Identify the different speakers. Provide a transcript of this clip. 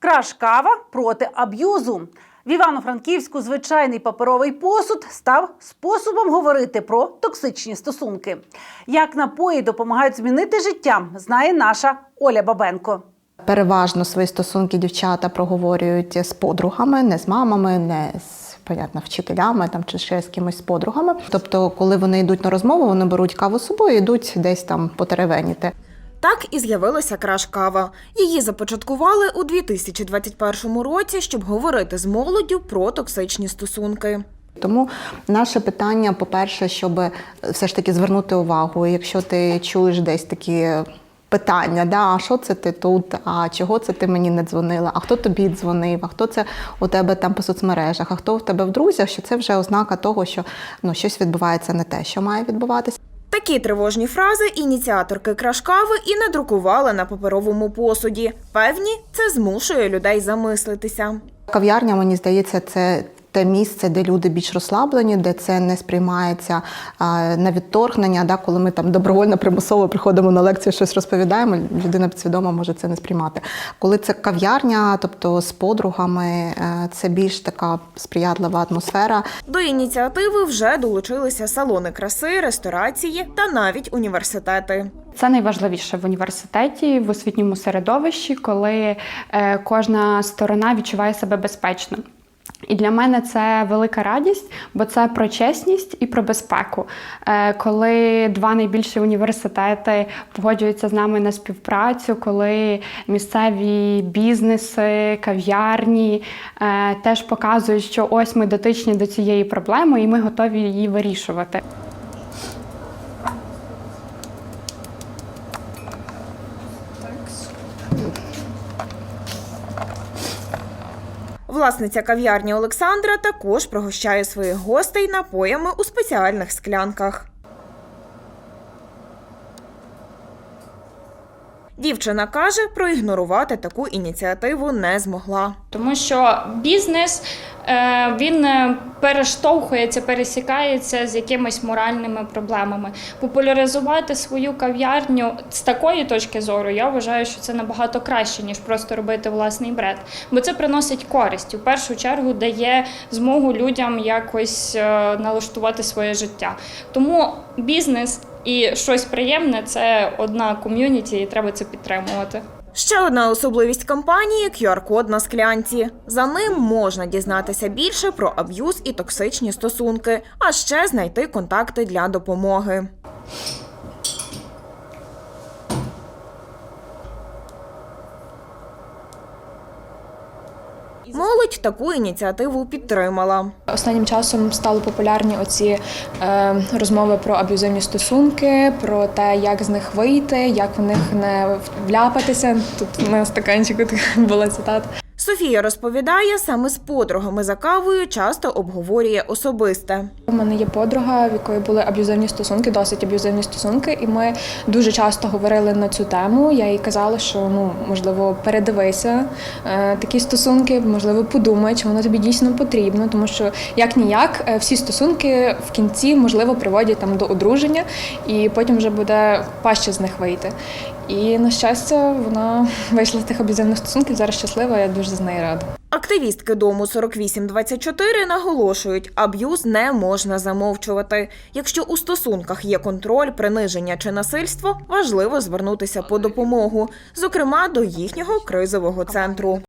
Speaker 1: Краш кава проти аб'юзу. В Івано-Франківську звичайний паперовий посуд став способом говорити про токсичні стосунки. Як напої допомагають змінити життя, знає наша Оля Бабенко.
Speaker 2: Переважно свої стосунки дівчата проговорюють з подругами, не з мамами, не з понятно, вчителями там чи ще з кимось з подругами. Тобто, коли вони йдуть на розмову, вони беруть каву з собою, і йдуть десь там потеревеніти.
Speaker 3: Так і з'явилася краш кава. Її започаткували у 2021 році, щоб говорити з молоддю про токсичні стосунки.
Speaker 2: Тому наше питання, по-перше, щоб все ж таки звернути увагу, якщо ти чуєш десь такі. Питання, да, а що це ти тут? А чого це ти мені не дзвонила? А хто тобі дзвонив? А хто це у тебе там по соцмережах? А хто в тебе в друзях? Що це вже ознака того, що ну щось відбувається не те, що має відбуватися.
Speaker 3: Такі тривожні фрази ініціаторки крашкави і надрукували на паперовому посуді. Певні, це змушує людей замислитися.
Speaker 2: Кав'ярня, мені здається, це те місце, де люди більш розслаблені, де це не сприймається на відторгнення. Да, коли ми там добровольно примусово приходимо на лекцію, щось розповідаємо, людина підсвідомо може це не сприймати. Коли це кав'ярня, тобто з подругами, е, це більш така сприятлива атмосфера.
Speaker 3: До ініціативи вже долучилися салони краси, ресторації та навіть університети.
Speaker 4: Це найважливіше в університеті, в освітньому середовищі, коли е, кожна сторона відчуває себе безпечно. І для мене це велика радість, бо це про чесність і про безпеку. Е, Коли два найбільші університети погоджуються з нами на співпрацю, коли місцеві бізнеси, кав'ярні е, теж показують, що ось ми дотичні до цієї проблеми, і ми готові її вирішувати.
Speaker 3: Власниця кав'ярні Олександра також пригощає своїх гостей напоями у спеціальних склянках. Дівчина каже, проігнорувати таку ініціативу не змогла.
Speaker 5: Тому що бізнес він е, перештовхується, пересікається з якимись моральними проблемами. Популяризувати свою кав'ярню з такої точки зору, я вважаю, що це набагато краще, ніж просто робити власний бренд. Бо це приносить користь. У першу чергу дає змогу людям якось е, налаштувати своє життя. Тому бізнес і щось приємне це одна ком'юніті, і треба це підтримувати.
Speaker 3: Ще одна особливість кампанії QR-код на склянці. За ним можна дізнатися більше про аб'юз і токсичні стосунки, а ще знайти контакти для допомоги. Молодь таку ініціативу підтримала.
Speaker 6: Останнім часом стали популярні оці е, розмови про аб'юзивні стосунки, про те, як з них вийти, як в них не вляпатися. Тут на стаканчику така була цитата.
Speaker 3: Софія розповідає, саме з подругами за кавою часто обговорює особисте.
Speaker 6: У мене є подруга, в якої були аб'юзивні стосунки, досить аб'юзивні стосунки, і ми дуже часто говорили на цю тему. Я їй казала, що ну можливо передивися е, такі стосунки, можливо, подумай, чи воно тобі дійсно потрібно, тому що як ніяк е, всі стосунки в кінці можливо приводять там до одруження, і потім вже буде важче з них вийти. І на щастя, вона вийшла з тих аб'юзивних стосунків. Зараз щаслива. Я дуже з нею рада.
Speaker 3: Активістки дому 4824 наголошують, аб'юз не можна замовчувати. Якщо у стосунках є контроль, приниження чи насильство, важливо звернутися по допомогу, зокрема до їхнього кризового центру.